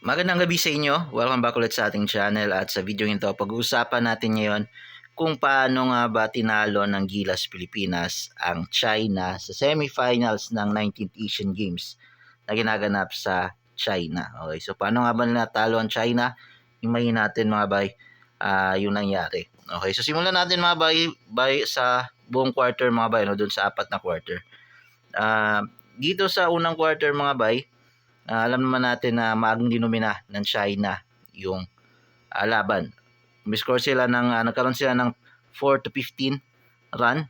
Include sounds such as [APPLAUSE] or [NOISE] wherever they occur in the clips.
Magandang gabi sa inyo. Welcome back ulit sa ating channel at sa video ito pag-uusapan natin ngayon kung paano nga ba tinalo ng Gilas Pilipinas ang China sa semifinals ng 19th Asian Games na ginaganap sa China. Okay, so paano nga ba natalo ang China? Imayin natin mga bay ah, yung nangyari. Okay, so simulan natin mga bay, bay sa buong quarter mga bay, no, dun sa apat na quarter. Ah, dito sa unang quarter mga bay, Ah, alam naman natin na maagang dinumina ng China yung ah, laban. Umiscore sila ng, ah, nagkaroon sila ng 4 to 15 run.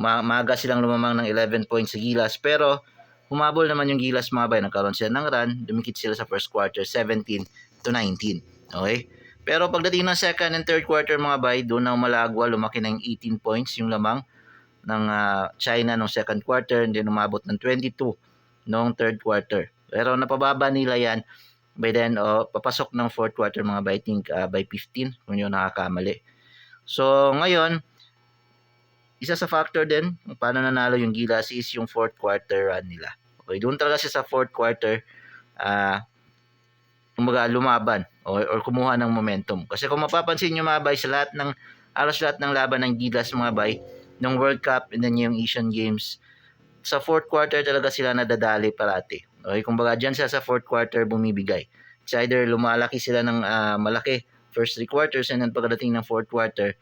Ma maaga silang lumamang ng 11 points sa Gilas. Pero humabol naman yung Gilas mga bay. Nagkaroon sila ng run. Dumikit sila sa first quarter 17 to 19. Okay? Pero pagdating ng second and third quarter mga bay, doon na umalagwa, lumaki ng 18 points yung lamang ng ah, China nung second quarter and then umabot ng 22 noong third quarter. Pero napababa nila yan by then oh, papasok ng fourth quarter mga by I think ah, by 15 kung yun nakakamali. So ngayon, isa sa factor din kung paano nanalo yung Gilas is yung fourth quarter run nila. Okay, doon talaga siya sa fourth quarter ah kumbaga lumaban or, or kumuha ng momentum. Kasi kung mapapansin nyo mga bay sa lahat ng alas lahat ng laban ng Gilas mga bay ng World Cup and then yung Asian Games sa fourth quarter talaga sila nadadali parati. Okay, kumbaga dyan sila sa fourth quarter bumibigay. It's either lumalaki sila ng ah, malaki first three quarters and then pagdating ng fourth quarter,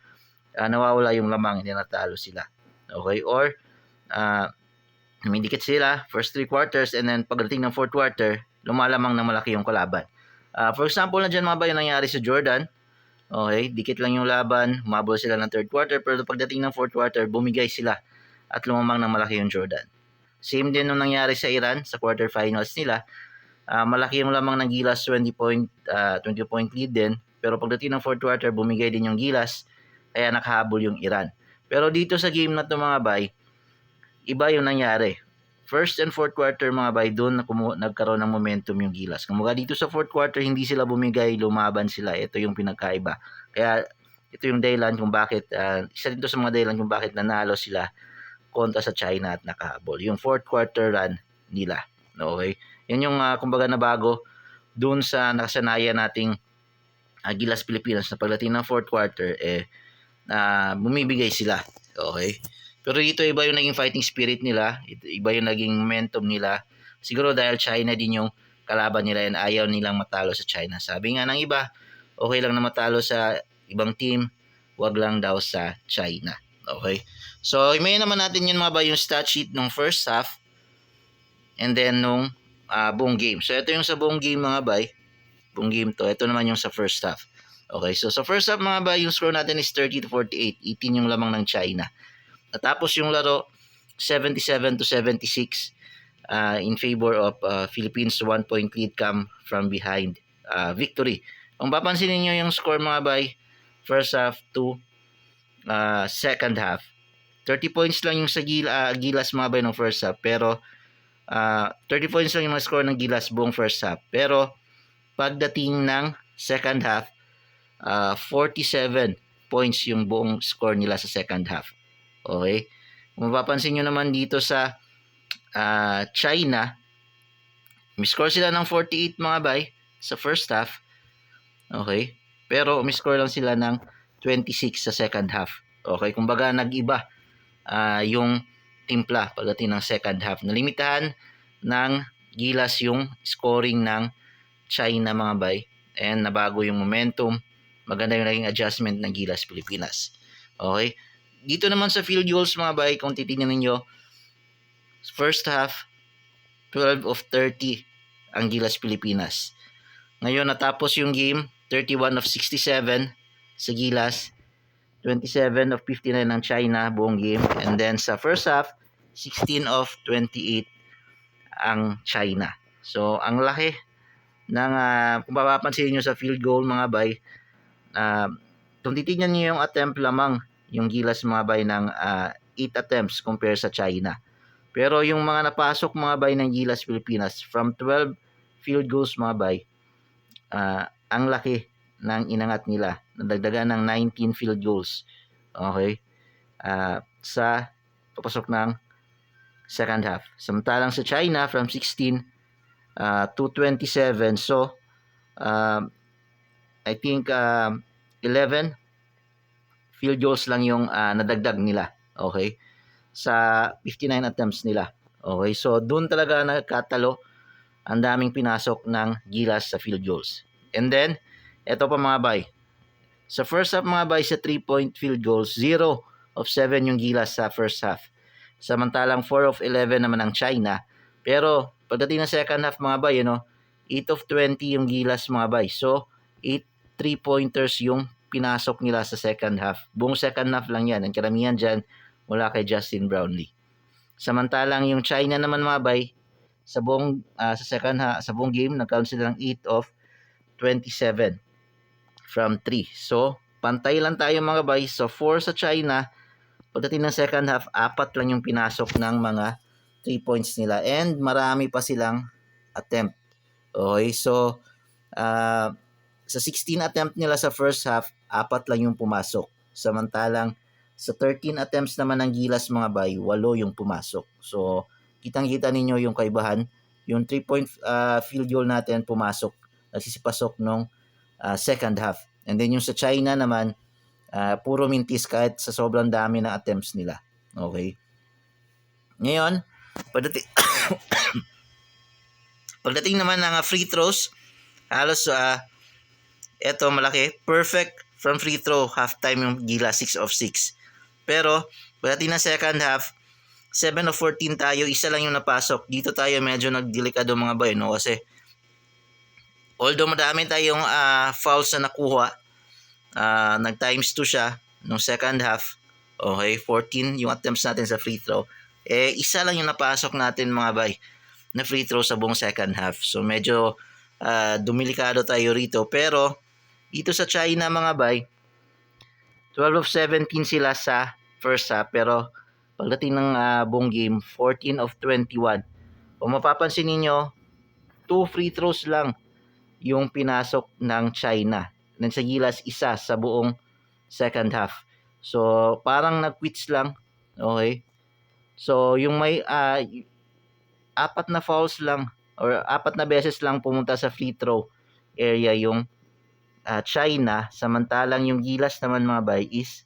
ah, nawawala yung lamang, hindi natalo sila. Okay, or uh, dumidikit sila first three quarters and then pagdating ng fourth quarter, lumalamang na malaki yung kalaban. Ah, for example, na dyan mga ba yung nangyari sa Jordan, Okay, dikit lang yung laban, umabol sila ng third quarter, pero pagdating ng fourth quarter, bumigay sila at lumamang ng malaki yung Jordan. Same din nung nangyari sa Iran sa quarterfinals nila. Ah, malaki yung lamang ng Gilas 20 point ah, 20 point lead din, pero pagdating ng fourth quarter bumigay din yung Gilas kaya nakahabol yung Iran. Pero dito sa game na to mga bay, iba yung nangyari. First and fourth quarter mga bay, doon nagkaroon ng momentum yung Gilas. Kumbaga dito sa fourth quarter, hindi sila bumigay, lumaban sila. Ito yung pinagkaiba. Kaya ito yung dahilan kung bakit, ah, isa dito sa mga dahilan kung bakit nanalo sila kontra sa China at nakahabol. Yung fourth quarter run nila. Okay? Yan yung ah, kumbaga na bago doon sa nakasanayan nating ah, Gilas Pilipinas na pagdating ng fourth quarter eh na bumibigay sila. Okay? Pero dito iba yung naging fighting spirit nila, iba yung naging momentum nila. Siguro dahil China din yung kalaban nila and ayaw nilang matalo sa China. Sabi nga ng iba, okay lang na matalo sa ibang team, wag lang daw sa China. Okay? So, imayin naman natin yun mga ba yung stat sheet nung first half and then nung ah, buong game. So, ito yung sa buong game mga bay. Buong game to. Ito naman yung sa first half. Okay, so sa first half mga bay, yung score natin is 30 to 48. 18 yung lamang ng China. Natapos yung laro 77 to 76 uh, in favor of uh, Philippines one point lead come from behind uh, victory. Kung papansin niyo yung score mga bay, first half to uh, second half. 30 points lang yung sa Gil, uh, Gilas mga bay ng first half pero uh, 30 points lang yung score ng Gilas buong first half. Pero pagdating ng second half, uh, 47 points yung buong score nila sa second half. Okay? Kung mapapansin nyo naman dito sa ah, China, umiscore sila ng 48 mga bay sa first half. Okay? Pero umiscore lang sila ng 26 sa second half. Okay? Kumbaga nag-iba ah, yung timpla pagdating ng second half. Nalimitahan ng gilas yung scoring ng China mga bay. And nabago yung momentum. Maganda yung naging adjustment ng Gilas Pilipinas. Okay? dito naman sa field goals mga bay, kung titignan ninyo, first half, 12 of 30 ang Gilas Pilipinas. Ngayon natapos yung game, 31 of 67 sa Gilas, 27 of 59 ng China buong game. And then sa first half, 16 of 28 ang China. So ang laki ng, ah, kung mapapansin nyo sa field goal mga bay, ah, kung titignan nyo yung attempt lamang yung Gilas mga bay ng 8 attempts compare sa China. Pero yung mga napasok mga bay ng Gilas Pilipinas from 12 field goals mga bay, ah, ang laki ng inangat nila. Nadagdagan ng 19 field goals. Okay? Ah, sa papasok ng second half. Samantalang sa China from 16 ah, to 27. So, um, I think um, 11 field goals lang yung ah, nadagdag nila. Okay? Sa 59 attempts nila. Okay? So, doon talaga nagkatalo ang daming pinasok ng Gilas sa field goals. And then, eto pa mga bay. Sa first half mga bay, sa 3-point field goals, 0 of 7 yung Gilas sa first half. Samantalang 4 of 11 naman ang China. Pero, pagdating ng second half mga bay, you know, 8 of 20 yung Gilas mga bay. So, 8 3-pointers yung pinasok nila sa second half. Buong second half lang yan. Ang karamihan dyan, mula kay Justin Brownlee. Samantalang yung China naman mga bay, sa buong ah, sa second half, sa buong game nagkaroon sila ng 8 of 27 from 3. So, pantay lang tayo mga bay. So, 4 sa China. Pagdating ng second half, apat lang yung pinasok ng mga 3 points nila. And marami pa silang attempt. Okay, so ah, sa 16 attempt nila sa first half, apat lang yung pumasok. Samantalang sa 13 attempts naman ng Gilas mga bay, walo yung pumasok. So, kitang-kita ninyo yung kaibahan. Yung 3-point uh, field goal natin pumasok, nagsisipasok nung uh, second half. And then yung sa China naman, uh, puro mintis kahit sa sobrang dami ng attempts nila. Okay? Ngayon, pagdating, [COUGHS] pagdating naman ng uh, free throws, halos uh, eto malaki, perfect from free throw, halftime yung Gila 6 of 6. Pero, pagdating ng second half, 7 of 14 tayo, isa lang yung napasok. Dito tayo medyo nagdelikado mga boy, no? Kasi, although madami tayong ah, fouls na nakuha, ah, nag times 2 siya nung second half, okay, 14 yung attempts natin sa free throw, eh, isa lang yung napasok natin mga boy, na free throw sa buong second half. So, medyo ah, dumilikado tayo rito. Pero, dito sa China mga bay, 12 of 17 sila sa first half pero pagdating ng ah, buong game, 14 of 21. Kung mapapansin ninyo, two free throws lang yung pinasok ng China. Then sa Gilas, isa sa buong second half. So, parang nag-quits lang. Okay? So, yung may y- apat na fouls lang or apat na beses lang pumunta sa free throw area yung ah, China, samantalang yung Gilas naman mga bay is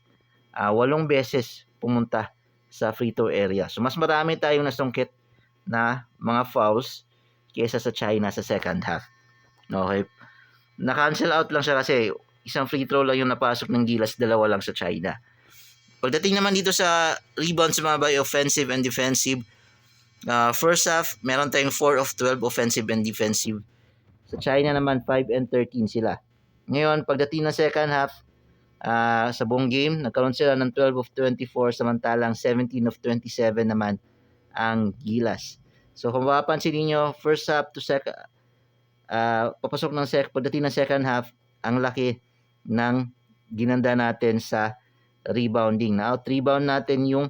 ah, walong beses pumunta sa free throw area. So mas marami tayong nasungkit na mga fouls kaysa sa China sa second half. Okay. Na-cancel out lang siya kasi isang free throw lang yung napasok ng Gilas, dalawa lang sa China. Pagdating naman dito sa rebounds mga bay, offensive and defensive, ah, first half, meron tayong 4 of 12 offensive and defensive. Sa China naman, 5 and 13 sila. Ngayon, pagdating ng second half, ah, sa buong game, nagkaroon sila ng 12 of 24, samantalang 17 of 27 naman ang Gilas. So, kung mapapansin niyo first half to second, ah, papasok ng sec, pagdating ng second half, ang laki ng ginanda natin sa rebounding. Na out rebound natin yung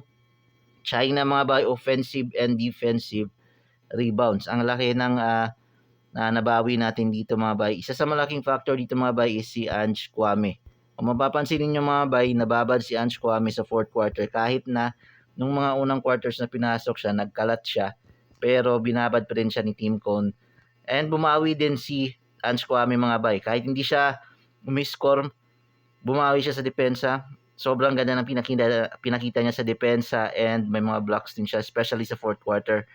China mga by offensive and defensive rebounds. Ang laki ng ah, na nabawi natin dito mga bay. Isa sa malaking factor dito mga bay is si Ange Kwame. Kung mapapansin ninyo mga bay, nababad si Ange Kwame sa fourth quarter kahit na nung mga unang quarters na pinasok siya, nagkalat siya, pero binabad pa rin siya ni Team Cone. And bumawi din si Ange Kwame mga bay. Kahit hindi siya umiscore, bumawi siya sa depensa. Sobrang ganda ng pinakita, pinakita niya sa depensa and may mga blocks din siya, especially sa fourth quarter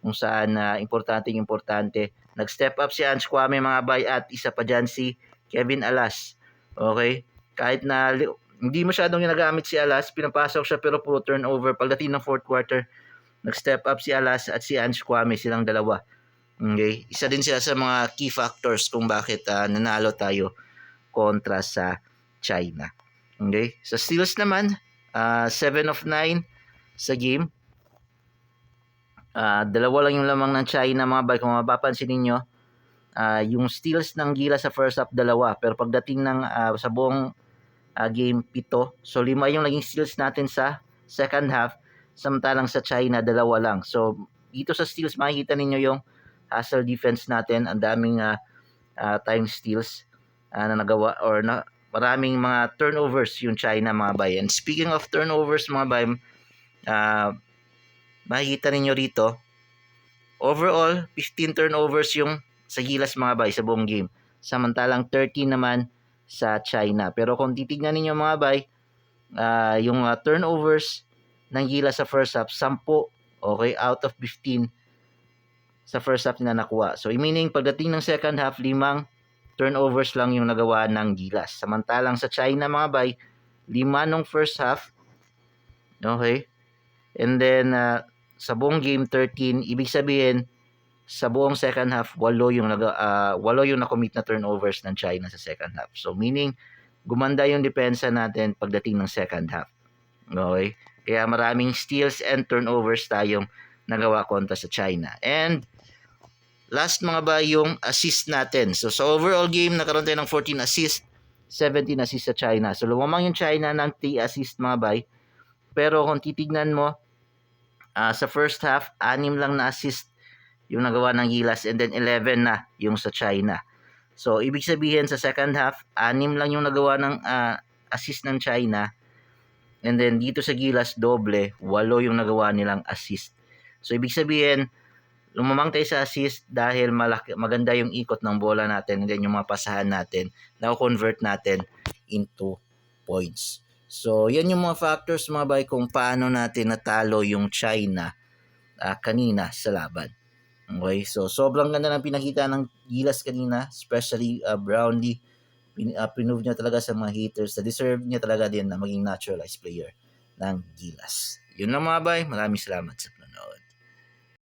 kung saan na importante importante. Nag-step up si Ange Kwame mga bay at isa pa dyan si Kevin Alas. Okay? Kahit na hindi masyadong ginagamit si Alas, pinapasok siya pero puro turnover. Pagdating ng fourth quarter, nag-step up si Alas at si Ange Kwame, silang dalawa. Okay? Isa din sila sa mga key factors kung bakit ah, nanalo tayo kontra sa China. Okay? Sa steals naman, 7 of 9 sa game. Ah, dalawa lang yung lamang ng China mga bay. Kung mapapansin ninyo, ah, yung steals ng Gila sa first half, dalawa. Pero pagdating ng ah, sa buong ah, game, pito. So, lima yung naging steals natin sa second half. Samantalang sa China, dalawa lang. So, dito sa steals, makikita ninyo yung hustle defense natin. Ang daming ah, ah, time steals ah, na nagawa or na maraming mga turnovers yung China mga bay. And speaking of turnovers mga bay, ah, makikita ninyo rito, overall, 15 turnovers yung sa Gilas mga bay sa buong game. samantalang 13 naman sa China. Pero kung titignan ninyo mga bay, ah, yung ah, turnovers ng Gilas sa first half, 10, okay, out of 15 sa first half na nakuha. So, meaning, pagdating ng second half, limang turnovers lang yung nagawa ng Gilas. Samantalang sa China, mga bay, lima nung first half, okay, and then, ah, sa buong game 13, ibig sabihin, sa buong second half, walo yung naga, ah, walo yung na-commit na turnovers ng China sa second half. So meaning gumanda yung depensa natin pagdating ng second half. Okay? Kaya maraming steals and turnovers tayong nagawa kontra sa China. And last mga ba yung assist natin. So sa overall game, nakaroon tayo ng 14 assist, 17 assist sa China. So lumamang yung China ng 3 assist mga bay. Pero kung titignan mo, ah, sa first half, anim lang na assist yung nagawa ng Gilas and then 11 na yung sa China. So, ibig sabihin sa second half, anim lang yung nagawa ng ah, assist ng China and then dito sa Gilas, doble, walo yung nagawa nilang assist. So, ibig sabihin, lumamang tayo sa assist dahil malaki, maganda yung ikot ng bola natin and then yung mga pasahan natin, na-convert natin into points. So, yan yung mga factors mga bay kung paano natin natalo yung China ah, kanina sa laban. Okay, so sobrang ganda ng pinakita ng Gilas kanina, especially uh, Brownlee. Pin, uh, pinove niya talaga sa mga haters na deserve niya talaga din na maging naturalized player ng Gilas. Yun lang mga bay, maraming salamat sa